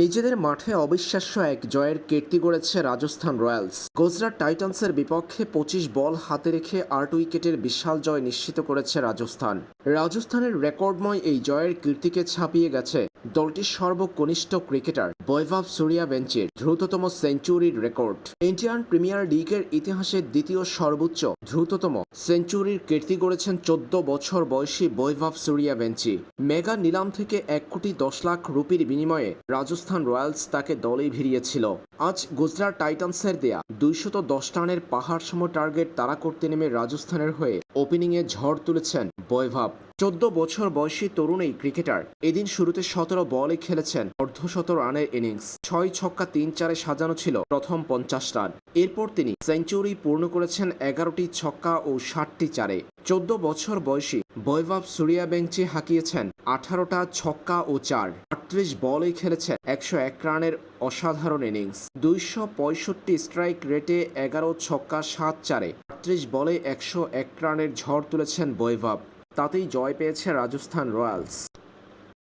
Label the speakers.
Speaker 1: নিজেদের মাঠে অবিশ্বাস্য এক জয়ের কীর্তি গড়েছে রাজস্থান রয়্যালস। গুজরাট টাইটান্সের বিপক্ষে পঁচিশ বল হাতে রেখে আট উইকেটের বিশাল জয় নিশ্চিত করেছে রাজস্থান। রাজস্থানের রেকর্ডময় এই জয়ের কীর্তিকে ছাপিয়ে গেছে দলটির সর্বকনিষ্ঠ ক্রিকেটার বৈভব সুরিয়া বেঞ্চের দ্রুততম সেঞ্চুরির রেকর্ড। ইন্ডিয়ান প্রিমিয়ার লিগের ইতিহাসে দ্বিতীয় সর্বোচ্চ দ্রুততম সেঞ্চুরির কীর্তি গড়েছেন চোদ্দ বছর বয়সী বৈভব সুরিয়া বেঞ্চি মেগা নিলাম থেকে এক কোটি দশ লাখ রুপির বিনিময়ে রাজস্থান রয়্যালস তাকে দলে ভিড়িয়েছিল। আজ গুজরাট টাইটান্সের দেয়া দুইশত দশ রানের পাহাড় সম টার্গেট তাড়া করতে নেমে রাজস্থানের হয়ে ওপেনিংয়ে ঝড় তুলেছেন বৈভব। চোদ্দ বছর বয়সী তরুণ এই ক্রিকেটার। এদিন শুরুতে সতেরো বলে খেলেছেন অর্ধশত রানের ইনিংস। ছয় ছক্কা, তিন চারে সাজানো ছিল প্রথম পঞ্চাশ রান। এরপর তিনি সেঞ্চুরি পূর্ণ করেছেন এগারোটি ছক্কা ও ষাটটি চারে। চোদ্দ বছর বয়সী বৈভব সুরিয়া বেঞ্চে হাঁকিয়েছেন আঠারোটা ছক্কা ও চার। আটত্রিশ বলে খেলেছেন একশো এক রানের অসাধারণ ইনিংস। দুইশো পঁয়ষট্টি স্ট্রাইক রেটে এগারো ছক্কা, সাত চারে। আটত্রিশ বলে একশো এক রানের ঝড় তুলেছেন বৈভব। তাতেই জয় পেয়েছে রাজস্থান রয়্যালস।